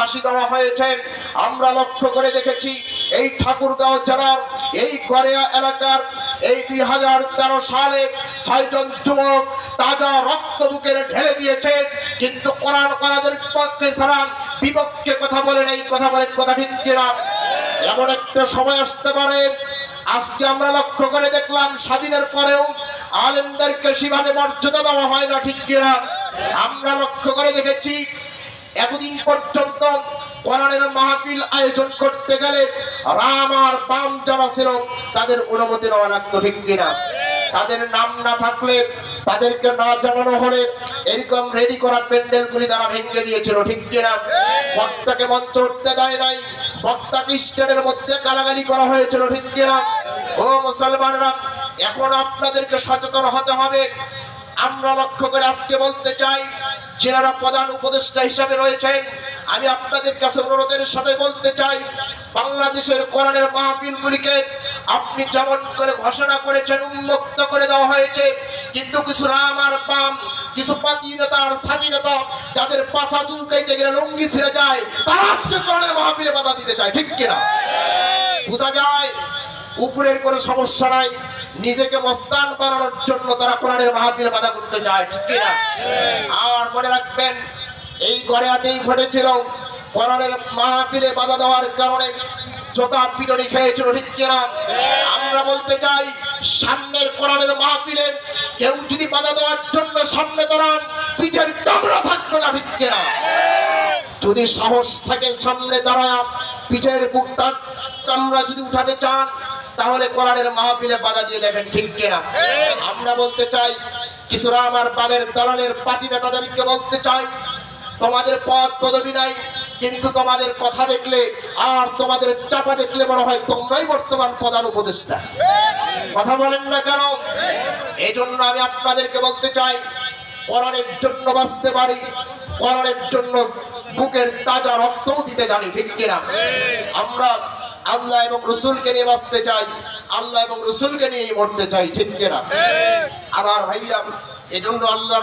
ফাঁসি দেওয়া হয়েছে। আমরা লক্ষ্য করে দেখেছি, এই ঠাকুরগাঁও জেলার এই গড়িয়া এলাকার এই দুই হাজার তেরো সালে ছয়জন যুবক তাজা রক্ত বুকের ঢেলে দিয়েছে। কিন্তু কোরআন কাদের পক্ষে ছাড়া বিপক্ষে কথা বলেন এই কথা বলেন কথা ঠিক কিনা? এমন একটা সময় আসতে পারে। আজকে আমরা লক্ষ্য করে দেখলাম, স্বাধীনের পরেও আলেমদেরকে সেভাবে মর্যাদা দেওয়া হয় না ঠিক কিনা? আমরা লক্ষ্য করে দেখেছি এতদিন পর্যন্ত কোরআনের মাহফিল আয়োজন করতে গেলে রাম আর বাম যারা ছিল, তাদের অনুমতি নেওয়া লাগতো, ঠিক কিনা? তাদের নাম না থাকলে, তাদেরকে না জানানো হলে এরকম রেডি করা প্যান্ডেল গুলি তারা ভেঙে দিয়েছিল, ঠিক কিনা? বক্তাকে মঞ্চ উঠতে দেয় নাই, বক্তাকে স্টেডের মধ্যে গালাগালি করা হয়েছিল, ঠিক কিনা? ও মুসলমানরা, এখন আপনাদেরকে সচেতন হতে হবে। আমরা লক্ষ্য করে আজকে বলতে চাই যেনারা প্রধান উপদেষ্টা হিসাবে রয়েছেন, আমি আপনাদের কাছে অনুরোধের সাথে বলতে চাই, বাংলাদেশের কোরআনের মাহফিলগুলিকে আপনি যেমন করে ঘোষণা করেছেন, উন্মুক্ত করে দেওয়া হয়েছে, কিন্তু কিছু রাম আর পাম, কিছু পাতিনেতা আর স্বাধীনতা যাদের পাশা চুলকাইতে গেলে লুঙ্গি ছিঁড়ে যায়, তারা আজকে কোরআনের মাহফিলে বাধা দিতে চায়, ঠিক কিনা? বোঝা যায়, উপরের কোনো সমস্যা নাই, নিজেকে মস্তান বানানোর জন্য তারা কোরআনের মাহফিলে বাধা করতে চায়, ঠিক কিনা? আর মনে রাখবেন, এই গড়েয়াতেই ঘটেছিল। কোরআনের মাহফিলে বাধা দেওয়ার কারণে জোতা পিটনি খেয়েছিল, ঠিক কিনা? আমরা বলতে চাই, সামনের কোরআনের মাহফিলে কেউ যদি বাধা দেওয়ার জন্য সামনে দাঁড়ান, পিঠের চামড়া থাকবে না, ঠিক কিনা? যদি সাহস থাকে সামনে দাঁড়ায়, পিঠের বুকটা চামড়া যদি উঠাতে চান, তাহলে কোরআনের মাহফিলে বাধা দিয়ে দেখেন, ঠিক কিনা? আমরা বলতে চাই কিছুরা আমার বামের দলালের পাতি নেতাদেরকে বলতে চাই, তোমাদের পদ পদবি নাই, কিন্তু তোমাদের কথা দেখলে আর তোমাদের চাপা দেখলে মনে হয় তোমরাই বর্তমান প্রধান উপদেষ্টা। কথা বলেন না কেন? এই জন্য আমি আপনাদেরকে বলতে চাই কোরআনের জন্য বাঁচতে পারি কোরআনের জন্য বুকের তাজা রক্তও দিতে জানি, ঠিক কিনা? আমরা আল্লাহ এবং রসুলকে নিয়ে বাঁচতে চাই আল্লাহ এবং রসুলকে নিয়ে মরতে চাই ঠিক কিনা? আমার ভাইরা এজন্য আল্লাহ